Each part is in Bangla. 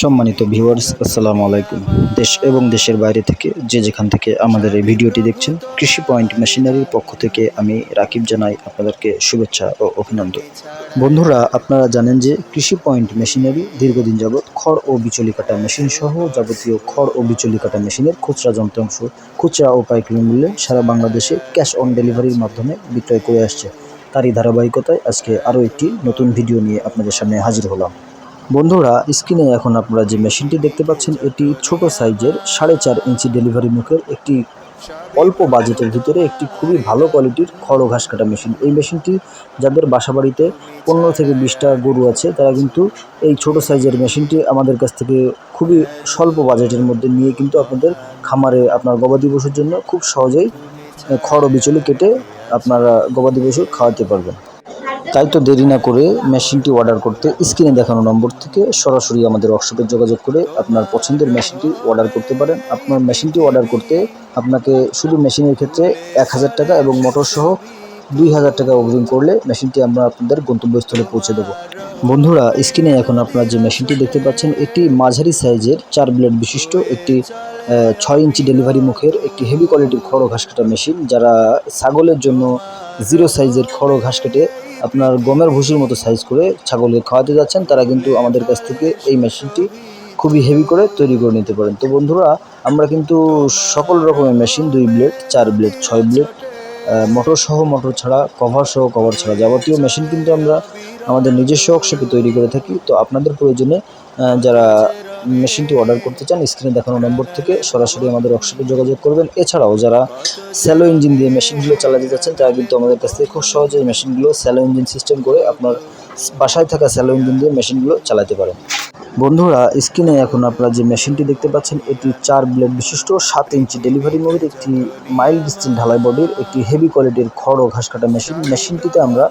সম্মানিত ভিউয়ার্স আসসালামু আলাইকুম। দেশ এবং দেশের বাইরে থেকে যে যেখান থেকে আমাদের এই ভিডিওটি দেখছেন, কৃষি পয়েন্ট মেশিনারির পক্ষ থেকে আমি রাকিব জানাই আপনাদেরকে শুভেচ্ছা ও অভিনন্দন। বন্ধুরা, আপনারা জানেন যে কৃষি পয়েন্ট মেশিনারি দীর্ঘদিন যাবৎ খড় ও বিচলি কাটা মেশিন সহ যাবতীয় খড় ও বিচলি কাটা মেশিনের খুচরা যন্ত্রাংশ, খুচরা ও পাইকারি মূল্যে সারা বাংলাদেশে ক্যাশ অন ডেলিভারির মাধ্যমে বিক্রয় করে আসছে। তারই ধারাবাহিকতায় আজকে আরও একটি নতুন ভিডিও নিয়ে আপনাদের সামনে হাজির হলাম। বন্ধুরা, স্ক্রিনে এখন আপনারা যে মেশিনটি দেখতে পাচ্ছেন, এটি ছোট সাইজের সাড়ে চার ইঞ্চি ডেলিভারি মুখের একটি অল্প বাজেটের ভিতরে একটি খুবই ভালো কোয়ালিটির খড় ঘাস কাটা মেশিন। এই মেশিনটি যাদের বাসাবাড়িতে পনেরো থেকে বিশটা গরু আছে, তারা কিন্তু এই ছোট সাইজের মেশিনটি আমাদের কাছ থেকে খুবই স্বল্প বাজেটের মধ্যে নিয়ে কিন্তু আপনাদের খামারে আপনার গবাদি পশুর জন্য খুব সহজেই খড় বিচলি কেটে আপনারা গবাদি পশু খাওয়াতে পারবেন। তাই তো দেরি না করে মেশিনটি অর্ডার করতে স্ক্রিনে দেখানো নম্বর থেকে সরাসরি আমাদের ওয়ার্কশপে যোগাযোগ করে আপনার পছন্দের মেশিনটি অর্ডার করতে পারেন। আপনার মেশিনটি অর্ডার করতে আপনাকে শুধু মেশিনের ক্ষেত্রে এক হাজার টাকা এবং মোটর সহ দুই হাজার টাকা অগ্রিম করলে মেশিনটি আমরা আপনাদের গন্তব্যস্থলে পৌঁছে দেবো। বন্ধুরা স্ক্রিনে এখন আপনারা যে মেশিনটি দেখতে পাচ্ছেন, এটি মাঝারি সাইজের চার ব্লেড বিশিষ্ট, একটি ছয় ইঞ্চি ডেলিভারি মুখের একটি হেভি কোয়ালিটির খড় ঘাস কাটা মেশিন, যারা ছাগলের জন্য জিরো সাইজের খড় ঘাস কেটে আপনার গমের ভুসির মতো সাইজ করে ছাগলকে খাওয়াতে যাচ্ছেন, তারা কিন্তু আমাদের কাছ থেকে এই মেশিনটি খুবই হেভি করে তৈরি করে নিতে পারেন। তো বন্ধুরা, আমরা কিন্তু সকল রকমের মেশিন দুই ব্লেড চার ব্লেড ছয় ব্লেড মোটর সহ মোটর ছাড়া কভার সহ কভার ছাড়া যাবতীয় মেশিন কিন্তু আমরা আমাদের নিজস্ব ওয়ার্কশপে তৈরি করে থাকি। তো আপনাদের প্রয়োজনে যারা মেশিনটি অর্ডার করতে চান স্ক্রিনে দেখানো নম্বর থেকে সরাসরি আমাদের ওয়ার্কশপে যোগাযোগ করবেন। এছাড়াও যারা স্যালো ইঞ্জিন দিয়ে মেশিনগুলো চালাতে যাচ্ছেন তারা কিন্তু আমাদের কাছ থেকে খুব সহজে মেশিনগুলো স্যালো ইঞ্জিন সিস্টেম করে আপনার বাসায় থাকা স্যালো ইঞ্জিন দিয়ে মেশিনগুলো চালাতে পারেন। বন্ধুরা, স্ক্রিনে এখন আপনারা যে মেশিনটি দেখতে পাচ্ছেন, এটি চার ব্লেড বিশিষ্ট, সাত ইঞ্চি ডেলিভারি মোডের একটি মাইল্ড স্টিল ঢালাই বডির একটি হেভি কোয়ালিটির খড় ও ঘাস কাটা মেশিন মেশিনটিতে আমরা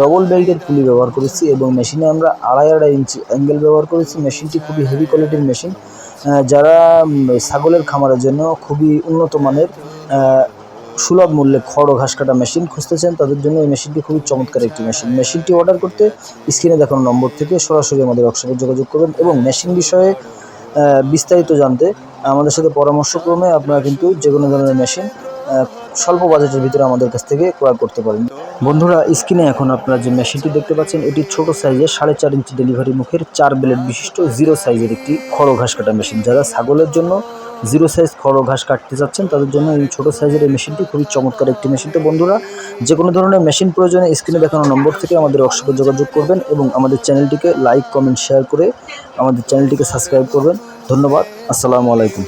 ডবল বেল্টের পুলি ব্যবহার করেছি এবং মেশিনে আমরা আড়াই আড়াই ইঞ্চি অ্যাঙ্গেল ব্যবহার করেছি। মেশিনটি খুবই হেভি কোয়ালিটির মেশিন যারা ছাগলের খামারের জন্য খুবই উন্নত মানের সুলভ মূল্যে খড় ও ঘাস কাটা মেশিন খুঁজতেছেন। তাদের জন্য এই মেশিনটি খুবই চমৎকার একটি মেশিন। মেশিনটি অর্ডার করতে স্ক্রিনে দেখানো নম্বর থেকে সরাসরি আমাদের ওয়ার্কশপে যোগাযোগ করবেন এবং মেশিন বিষয়ে বিস্তারিত জানতে আমাদের সাথে পরামর্শক্রমে আপনারা কিন্তু যে কোনো ধরনের মেশিন স্বল্প বাজেটের ভিতরে আমাদের কাছ থেকে ক্রয় করতে পারেন। বন্ধুরা, স্ক্রিনে এখন আপনারা যে মেশিনটি দেখতে পাচ্ছেন, এটি ছোট সাইজের সাড়ে চার ইঞ্চি ডেলিভারি মুখের চার ব্লেড বিশিষ্ট জিরো সাইজের একটি খড় ঘাস কাটা মেশিন। যারা ছাগলের জন্য জিরো সাইজ খড় ঘাস কাটতে চাচ্ছেন, তাদের জন্য এই ছোট সাইজের এই মেশিনটি খুবই চমৎকার একটি মেশিন। তো বন্ধুরা, যে কোনো ধরনের মেশিন প্রয়োজনে স্ক্রিনে দেখানো নম্বর থেকে আমাদের ওয়ার্কশপে যোগাযোগ করবেন এবং আমাদের চ্যানেলটিকে লাইক, কমেন্ট শেয়ার করে আমাদের চ্যানেলটিকে সাবস্ক্রাইব করবেন। ধন্যবাদ। আসসালামু আলাইকুম।